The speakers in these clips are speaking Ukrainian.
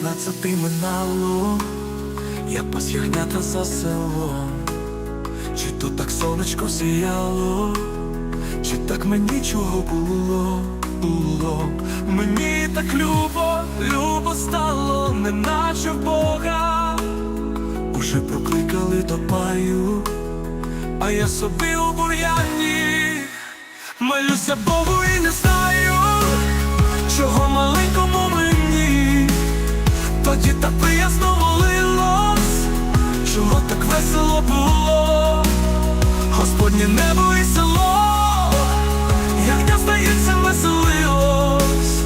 Дванадцятий минало, я пас ягнята за селом. Чи то так сонечко сіяло, чи так мені чого було, було, мені так любо, любо стало, неначе в Бога. Уже прокликали до паю, а я собі у бур'яні Молюся Богу і не знаю, Тоді так приязно молилось, чого так весело було, Господнє небо і село, як я здається, веселилось,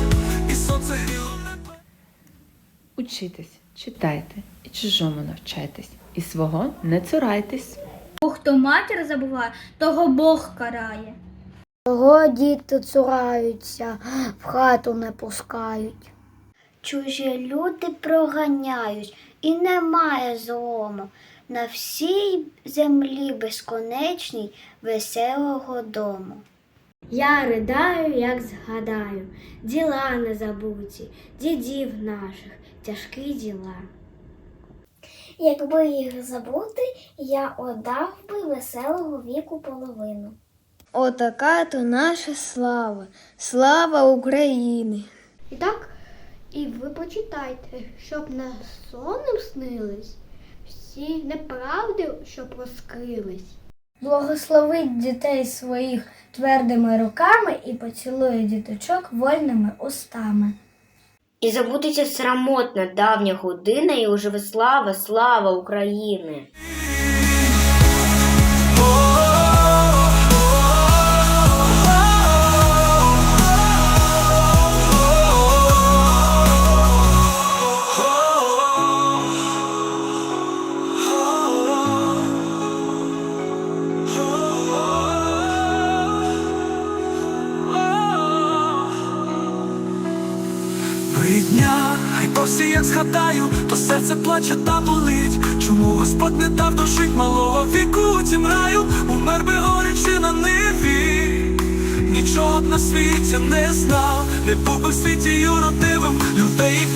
і сонце гріло небо. Учитесь, читайте і чужому навчайтесь, і свого не цурайтесь. Бо хто матір забуває, того Бог карає. Того діти цураються, в хату не пускають. Чужі люди проганяють, і немає злому. На всій землі безконечній веселого дому. Я ридаю, як згадаю, діла не забуті, дідів наших, тяжкі діла. Якби їх забути, я отдав би веселого віку половину. Отака то наша слава, слава України. І так, і ви почитайте, щоб не сонним снились, всі неправди, щоб розкрились. Благословить дітей своїх твердими руками і поцілує діточок вольними устами. І забудеться срамотна давня година, і оживе слава, слава України. Рідня, хай повсі, як згадаю, то серце плаче та болить. Чому Господь не дав дожить малого віку у тім раю, умер би горячи на ниві. Нічого б на світі не знав, не був би в світі юродивим людей.